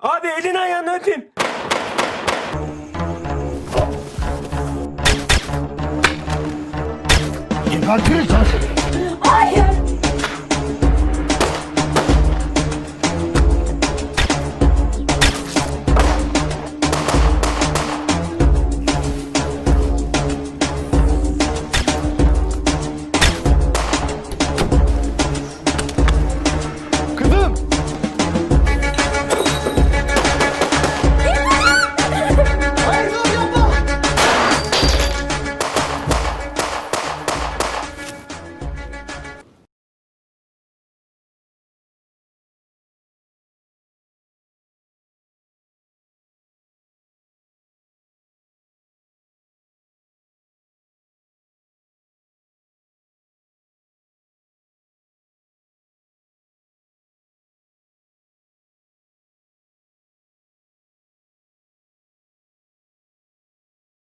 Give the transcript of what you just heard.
Abi elin ayağını öpeyim. Gebertirim sana seni. Hayır.